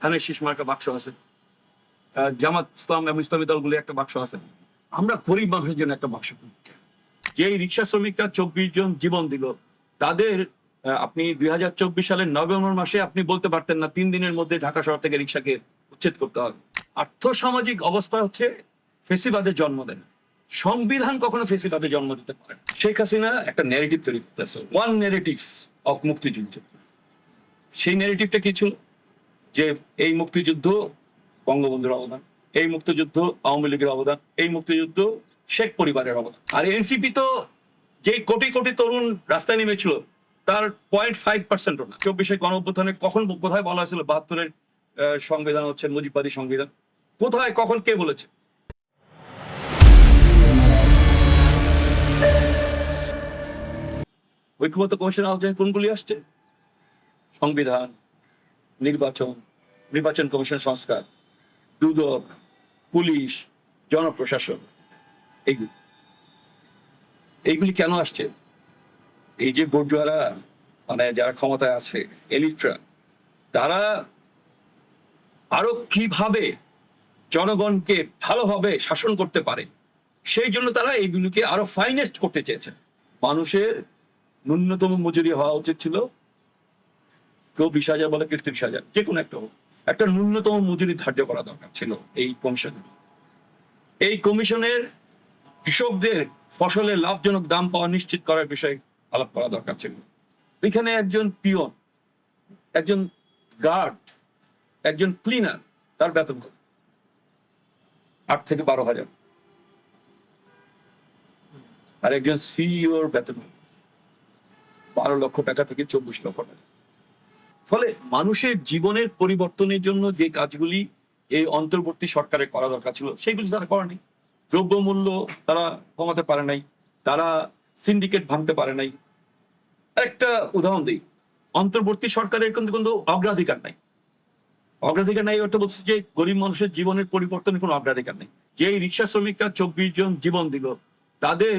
ধানের শীষ মার্কা বাক্স আছে। জামাত ইসলাম এবং ইসলামী দলগুলি একটা বাক্স আছে। আমরা গরিব মানুষের জন্য একটা বাক্স করি। যে রিক্সা শ্রমিকরা চব্বিশ জন জীবন দিল, তাদের আপনি দুই হাজার চব্বিশ সালের নভেম্বর মাসে আপনি বলতে পারতেন না, তিন দিনের মধ্যে ঢাকা শহর থেকে রিক্সাকে উচ্ছেদ করতে হবে। আর্থসামাজিক অবস্থা হচ্ছে, ফেসিবাদের জন্ম দেয় সংবিধান কখনো ফেসিবাদের জন্ম দিতে পারে শেখ হাসিনা একটা ন্যারেটিভ তৈরি করতেছে। ওয়ান ন্যারেটিভ অফ মুক্তিযুদ্ধ। সেই ন্যারেটিভটা কি ছিল? যে এই মুক্তিযুদ্ধ বঙ্গবন্ধুর অবদান, এই মুক্তিযুদ্ধ আওয়ামী লীগের অবদান, এই মুক্তিযুদ্ধ শেখ পরিবারের অবদান। আর এনসিপি তো যে কোটি কোটি তরুণ রাস্তায় নেমেছিল, তার পয়েন্ট ফাইভ পার্সেন্টও না। চব্বিশে গণ অভ্যুত্থানে কখন কোথায় বলা হয়েছিল বাহাত্তরের সংবিধান হচ্ছে মুজিববাদী সংবিধান। কোথায়, কখন, কে বলেছে? ঐক্যমত কমিশন আলোচনায় কোনগুলি আসছে? সংবিধান, নির্বাচন নির্বাচন কমিশন সংস্কার, দুদক, পুলিশ, জনপ্রশাসন, এইগুলি। এইগুলি কেন আসছে? এই যে বর্জুয়ারা মানে যারা ক্ষমতায় আছে, এলিটরা, তারা আরও কীভাবে জনগণকে ভালোভাবে শাসন করতে পারে? সেই জন্য তারা এইগুলিকে আরও ফাইনেস্ট করতে চেয়েছে। মানুষের ন্যূনতম মজুরি হওয়া উচিত ছিল। কেউ বিশ হাজার বলে কেউ তিরিশ হাজার যে কোনো একটা হোক। একটা ন্যূনতম মজুরি ধার্য করা দরকার ছিল এই কমিশনে এই কমিশনের কৃষকদের ফসলের লাভজনক দাম পাওয়া নিশ্চিত করার বিষয়ে আলাপ করা দরকার ছিল। এখানে একজন পিয়ন, একজন গার্ড, একজন ক্লিনার তার বেতন কত? আট থেকে বারো হাজার। আর একজন সিইওর বেতন বারো লক্ষ টাকা থেকে চব্বিশ লক্ষ টাকা। ফলে মানুষের জীবনের পরিবর্তনের জন্য যে কাজগুলি এই অন্তর্বর্তী সরকারের করা দরকার ছিল সেগুলি তারা করেনি দ্রব্যমূল্য তারা কমাতে পারে নাই, তারা সিন্ডিকেট ভাঙতে পারে নাই। একটা উদাহরণ দিই, অন্তর্বর্তী সরকারের কিন্তু কিন্তু অগ্রাধিকার নাই। অগ্রাধিকার নাই অর্থ বলছে যে গরিব মানুষের জীবনের পরিবর্তনের কোনো অগ্রাধিকার নেই। যে রিক্সা শ্রমিকরা চব্বিশ জন জীবন দিল, তাদের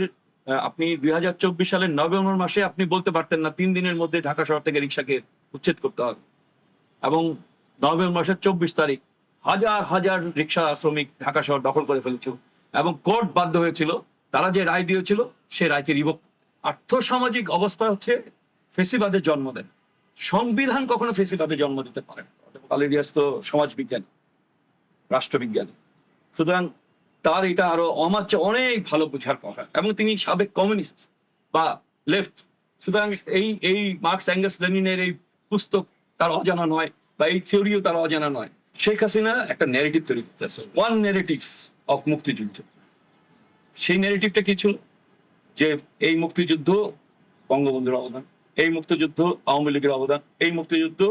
আপনি দুই হাজার চব্বিশ সালের নভেম্বর মাসে আপনি বলতে পারতেন না তিন দিনের মধ্যে ঢাকা শহর থেকে রিক্সাকে উচ্ছেদ করতে হবে। এবং নভেম্বর মাসের চব্বিশ তারিখ হাজার হাজার রিক্সা শ্রমিক ঢাকা শহর দখল করে ফেলেছিল এবং কোর্ট বাধ্য হয়েছিল, তারা যে রায় দিয়েছিল সে রায়কে রিভোক। আর্থসামাজিক অবস্থা হচ্ছে ফেসিবাদের জন্ম দেন। সংবিধান কখনো ফেসিবাদের জন্ম দিতে পারে না। কালিডিয়াস তো সমাজবিজ্ঞানী, রাষ্ট্রবিজ্ঞানী। সুতরাং তার এটা আরও আমার চেয়ে অনেক ভালো বোঝার কথা। এবং তিনি সাবেক কমিউনিস্ট বা লেফট। সুতরাং এই এই মার্কস অ্যাঙ্গাস লেনিনের এই পুস্তক তার অজানা নয় বা এই থিওরিও তার অজানা নয়। শেখ হাসিনা একটা ন্যারেটিভ তৈরি করতেছে ওয়ান ন্যারেটিভ অফ মুক্তিযুদ্ধ। সেই ন্যারেটিভটা কি ছিল? যে এই মুক্তিযুদ্ধ বঙ্গবন্ধুর অবদান, এই মুক্তিযুদ্ধ আওয়ামী লীগের অবদান, এই মুক্তিযুদ্ধ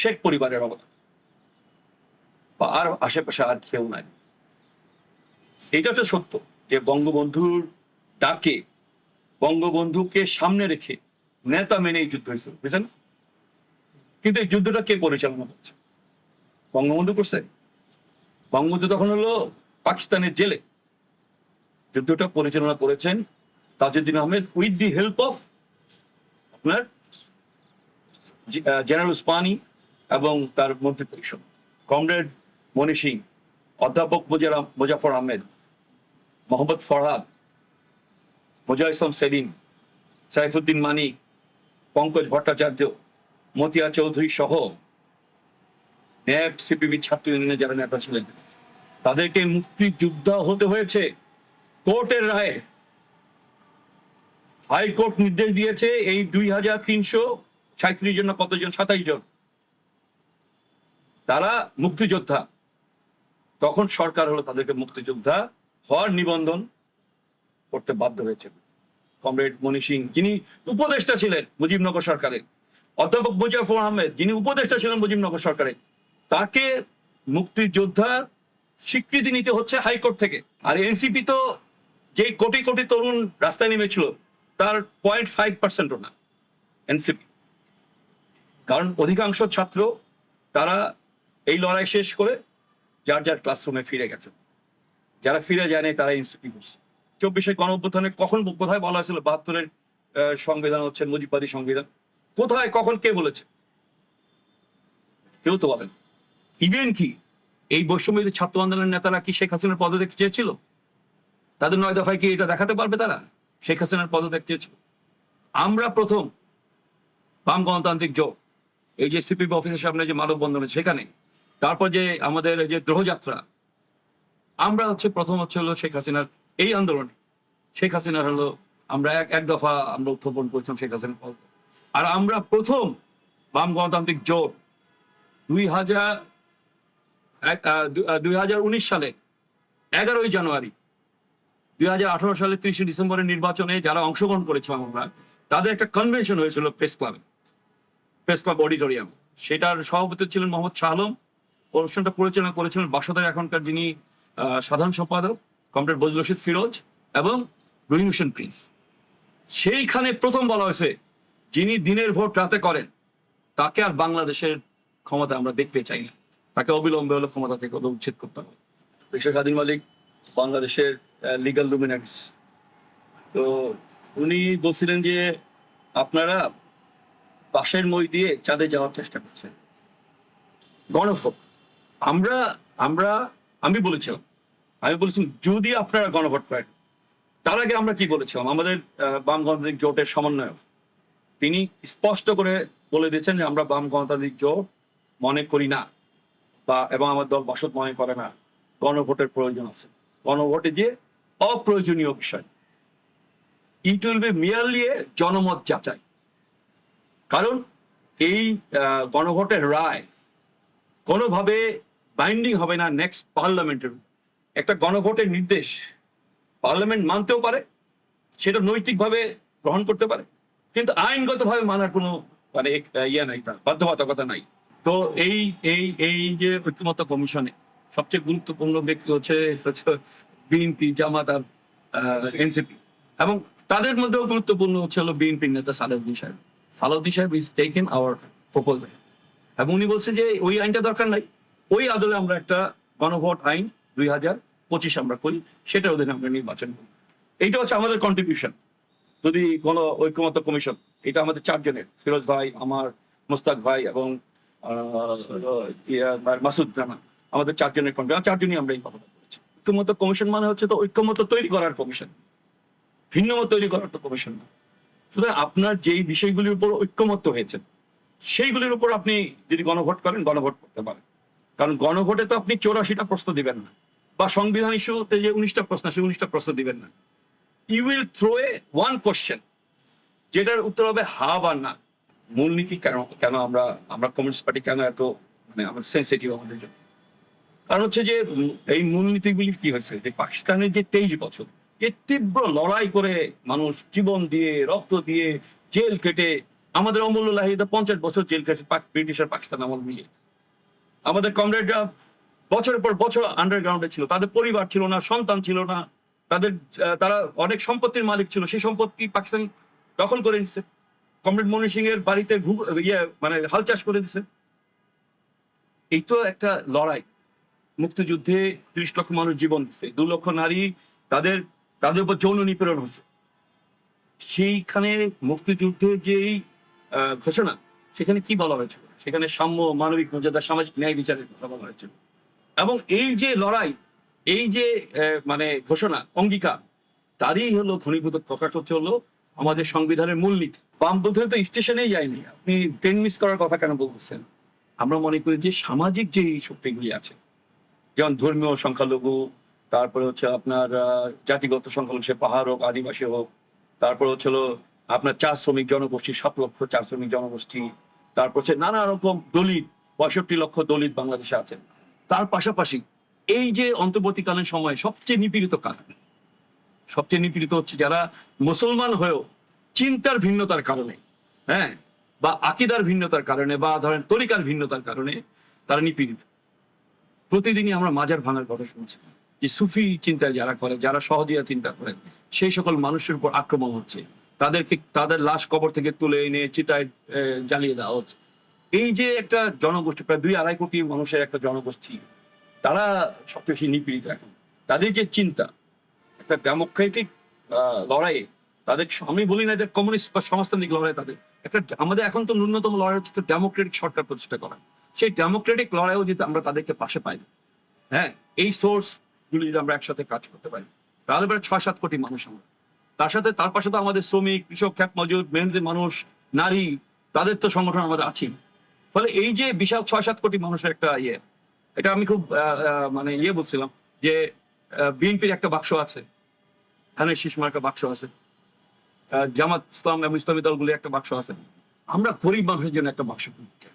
শেখ পরিবারের অবদান। বা আর আশেপাশে আর কেউ নাই। এটা তো সত্য যে বঙ্গবন্ধুর ডাকে, বঙ্গবন্ধুকে সামনে রেখে নেতা মেনে এই যুদ্ধ হয়েছিল, বুঝলেন? কিন্তু এই যুদ্ধটা কে পরিচালনা করছে? বঙ্গবন্ধু করছে। বঙ্গবন্ধু তখন হলো পাকিস্তানের জেলে। যুদ্ধটা পরিচালনা করেছেন Tajuddin Ahmed with the help of আপনার জেনারেল উসমানি এবং তার মন্ত্রী পরিষদ। কমরেড মনি সিং, অধ্যাপক মোজাফর আহমেদ, মোহাম্মদ ফরহাদ মোজা ইসলাম সেলিম, সাইফুদ্দিন মানিক, পঙ্কজ ভট্টাচার্য মতিয়া চৌধুরী সহ ন্যাব সিপিবি ছাত্র ইউনিয়নের যারা নেতা ছিলেন, তাদেরকে মুক্তিযোদ্ধা হতে হয়েছে। কোর্টের রায়ে হাইকোর্ট নির্দেশ দিয়েছে এই দুই হাজার তিনশো সাঁত্রিশ জন কতজন, সাতাইশ জন। তারা মুক্তিযোদ্ধা। তখন সরকার হলো তাদেরকে মুক্তিযোদ্ধা হওয়ার নিবন্ধন করতে বাধ্য হয়েছে। কমরেড মনি সিং, যিনি উপদেষ্টা ছিলেন মুজিবনগর সরকারের। অধ্যাপক মুজাফর আহমেদ, যিনি উপদেষ্টা ছিলেন মুজিবনগর সরকারের তাকে মুক্তিযোদ্ধার স্বীকৃতি নিতে হচ্ছে হাইকোর্ট থেকে। আর এনসিপি তো যে কোটি কোটি তরুণ রাস্তায় নেমেছিল, তার পয়েন্ট ফাইভ পার্সেন্টও না, এনসিপি। কারণ অধিকাংশ ছাত্র, তারা এই লড়াই শেষ করে যার যার ক্লাসরুমে ফিরে গেছে। যারা ফিরে যায়নি তারা ইনস্টিটিউট করছে। চব্বিশে গণ অভ্যুত্থানে কখন কোথায় বলা হয়েছিল? বাহাত্তরের সংবিধান হচ্ছে মুজিববাদী সংবিধান। কোথায়, কখন, কে বলেছে? কেউ তো বলেন। ইভেন কি, এই বৈষম্যবিরোধী ছাত্র আন্দোলনের নেতারা কি শেখ হাসিনার পদত্যাগ চেয়েছিল? তাদের নয় দফায় কি এটা দেখাতে পারবে তারা? শেখ হাসিনার পদত্যাগ চেয়েছিল। আমরা প্রথম বাম গণতান্ত্রিক জোট এই যে সিপিবি অফিসের সামনে যে মানববন্ধন সেখানে, তারপর যে আমাদের যে গ্রহযাত্রা আমরা হচ্ছে প্রথম হচ্ছে হলো শেখ হাসিনার এই আন্দোলনে। শেখ হাসিনার হলো, আমরা এক এক দফা আমরা উত্থাপন করেছিলাম শেখ হাসিনার আর আমরা প্রথম বাম গণতান্ত্রিক জোট দুই হাজার দুই হাজার উনিশ সালে, এগারোই জানুয়ারি, দুই হাজার আঠারো সালে ত্রিশে ডিসেম্বরের নির্বাচনে যারা অংশগ্রহণ করেছিলাম আমরা, তাদের একটা কনভেনশন হয়েছিল প্রেস ক্লাবে প্রেস ক্লাব অডিটোরিয়াম সেটার সভাপতি ছিলেন মোহাম্মদ শাহ আলম। অনুষ্ঠানটা পরিচালনা করেছিলেন বাসদের এখনকার যিনি সাধারণ সম্পাদক, কমরেড বজলুল রশিদ ফিরোজ এবং রহিম হোসেন প্রিন্স। সেইখানে প্রথম বলা হয়েছে যিনি দিনের ভোট রাতে করেন, তাকে আর বাংলাদেশের ক্ষমতা আমরা দেখতে চাই না। তাকে অবিলম্বে হলে ক্ষমতা থেকে হলে উচ্ছেদ করতে হবে। রিক্সা স্বাধীন মালিক বাংলাদেশের লিগাল লুমিনারিস তো উনি বলছিলেন যে আপনারা বাঁশের মই দিয়ে চাঁদে যাওয়ার চেষ্টা করছেন। গণভোট। আমরা আমরা, আমি বলেছিলাম আমি বলেছিলাম, যদি আপনারা গণভোট করেন, তার আগে আমরা কি বলেছিলাম? আমাদের বাম গণতান্ত্রিক জোটের সমন্বয়ক তিনি স্পষ্ট করে বলে দিয়েছেন যে আমরা বাম গণতান্ত্রিক জোট মনে করি না, বা এবং আমার দল বাসদ মনে করে না। গণভোটের প্রয়োজন আছে। গণভোটে যে অপ্রয়োজনীয় বিষয় ইট উইল বি মিয়ারলি জনমত যাচাই। কারণ এই গণভোটের রায় কোনোভাবে বাইন্ডিং হবে না নেক্সট পার্লামেন্টের। একটা গণভোটের নির্দেশ পার্লামেন্ট মানতেও পারে, সেটা নৈতিকভাবে গ্রহণ করতে পারে। কিন্তু আইনগতভাবে মানার কোনো মানে ইয়ে নাই তার, বাধ্যবাধকতা নাই। তো এই এই এই যে ঐক্যমত্য কমিশনে সবচেয়ে গুরুত্বপূর্ণ ব্যক্তি হচ্ছে হচ্ছে বিএনপি জামাত আর এনসিপি এবং তাদের মধ্যেও গুরুত্বপূর্ণ হচ্ছে হলো বিএনপির নেতা সালাউদ্দিন সাহেব। সালাউদ্দিন সাহেব ইজ টেকেন আওয়ার প্রপোজাল এবং উনি বলছে যে ওই আইনটা দরকার নাই। ওই আদলে আমরা একটা গণভোট আইন দুই হাজার পঁচিশ আমরা করি সেটার অধীনে আমরা নির্বাচন করি এইটা হচ্ছে আমাদের কন্ট্রিবিউশন যদি কোন ঐক্যমত্য কমিশন, এটা আমাদের চারজনের, ফিরোজ ভাই, আমার, মোস্তাক ভাই এবং মাসুদ জানা আমাদের চারজনের কমিশন চারজনই আমরা এই কথাটা বলেছি। ঐক্যমত্য কমিশন মানে হচ্ছে তো ঐক্যমত্য তৈরি করার কমিশন। ভিন্নমত তৈরি করার তো কমিশন না। সুতরাং আপনার যেই বিষয়গুলির উপর ঐক্যমত্য হয়েছে, সেইগুলির উপর আপনি যদি গণভোট করেন, গণভোট করতে পারেন। কারণ গণভোটে তো আপনি চৌরাশিটা প্রশ্ন দিবেন না, বা সংবিধান ইস্যুতে যে উনিশটা প্রশ্ন, সেই উনিশটা প্রশ্ন দিবেন না। You will throw a one question যেটার উত্তর হবে হা বা না। মূলনীতি কেন কেন আমরা আমরা কমিউনিস্ট পার্টি কেন এত মানে আমাদের সেন্সিটিভ আমাদের জন্য? কারণ হচ্ছে যে এই মূলনীতিগুলি কি হয়েছে? যে পাকিস্তানের যে তেইশ বছর, যে তীব্র লড়াই করে মানুষ জীবন দিয়ে, রক্ত দিয়ে জেল কেটে, আমাদের অমূল্য লাহিদা পঞ্চাশ বছর জেল কেটেছে ব্রিটিশ আর পাকিস্তান আমল মিলিয়ে। আমাদের কমরেডরা বছরের পর বছর আন্ডারগ্রাউন্ডে ছিল, তাদের পরিবার ছিল না, সন্তান ছিল না। তাদের তারা অনেক সম্পত্তির মালিক ছিল। সেই সম্পত্তি পাকিস্তান দখল করে নিছে। কমরেড মনি সিং এর বাড়িতে ইয়ে মানে হাল চাষ করে দিছে। এই তো একটা লড়াই। মুক্তিযুদ্ধে ত্রিশ লক্ষ মানুষ জীবন দিচ্ছে দু লক্ষ নারী তাদের তাদের উপর যৌন নিপীড়ন হচ্ছে সেইখানে মুক্তিযুদ্ধের যেই ঘোষণা, সেখানে কি বলা হয়েছিল? সেখানে সাম্য, মানবিক, মর্যাদা, সামাজিক ন্যায় বিচারের কথা বলা হয়েছিল। এবং এই যে লড়াই এই যে মানে ঘোষণা, অঙ্গীকার, তারই হলো ঘনীভূত প্রকাশ হচ্ছে হলো আমাদের সংবিধানের মূলনীতি। বামপন্থী তো স্টেশনেই যায়নি। আপনি ট্রেন মিস করার কথা কেন বলতেছেন? আমরা মনে করি যে সামাজিক যে শক্তিগুলি আছে, যেমন ধর্মীয় সংখ্যালঘু, তারপরে হচ্ছে আপনার জাতিগত সংখ্যালঘু, সে পাহাড় হোক, আদিবাসী হোক, তারপর হচ্ছে আপনার চা শ্রমিক জনগোষ্ঠী, সাত লক্ষ চা শ্রমিক জনগোষ্ঠী, তারপর হচ্ছে নানা রকম দলিত, পঁয়ষট্টি লক্ষ দলিত বাংলাদেশে আছেন। তার পাশাপাশি এই যে অন্তর্বর্তীকালীন সময়ে সবচেয়ে নিপীড়িত কারা? সবচেয়ে নিপীড়িত হচ্ছে যারা মুসলমান হয়েও চিন্তার ভিন্নতার কারণে হ্যাঁ বা আকিদার ভিন্নতার কারণে, বা ধরেন তরিকার ভিন্নতার কারণে তারা নিপীড়িত। প্রতিদিনই আমরা মাজার ভাঙার কথা শুনছি যে সুফি চিন্তায় যারা করে, যারা সহজিয়া চিন্তা করে, সেই সকল মানুষের উপর আক্রমণ হচ্ছে। তাদেরকে, তাদের লাশ কবর থেকে তুলে এনে চিতায় জ্বালিয়ে দেওয়া হচ্ছে। এই যে একটা জনগোষ্ঠী, প্রায় দুই আড়াই কোটি মানুষের একটা জনগোষ্ঠী তারা সবচেয়ে বেশি নিপীড়িত এখন। তাদের যে চিন্তা, একটা ডেমোক্রেটিক লড়াইয়ে তাদের আমি বলি না যে কমিউনিস্ট বা সমাজতান্ত্রিক লড়াই, তাদের একটা আমাদের এখন তো ন্যূনতম লড়াই হচ্ছে ডেমোক্রেটিক সরকার প্রতিষ্ঠা করা। সেই ডেমোক্রেটিক লড়াইও যদি আমরা তাদেরকে পাশে পাই হ্যাঁ এই সোর্স গুলি যদি আমরা একসাথে কাজ করতে পারি, তাহলে প্রায় ছয় সাত কোটি মানুষ আমরা। তার সাথে, তার পাশে তো আমাদের শ্রমিক, কৃষক, খ্যাত মজুদ মেহনতি মানুষ, নারী, তাদের তো সংগঠন আমাদের আছেই। ফলে এই যে বিশাল ছয় সাত কোটি মানুষের একটা ইয়ে এটা আমি খুব মানে ইয়ে বলছিলাম যে বিএনপির একটা বাক্স আছে, ধানের শীষ একটা বাক্স আছে জামাত ইসলাম এবং ইসলামী দলগুলি একটা বাক্স আছে আমরা গরিব মানুষের জন্য একটা বাক্স খুঁজছি।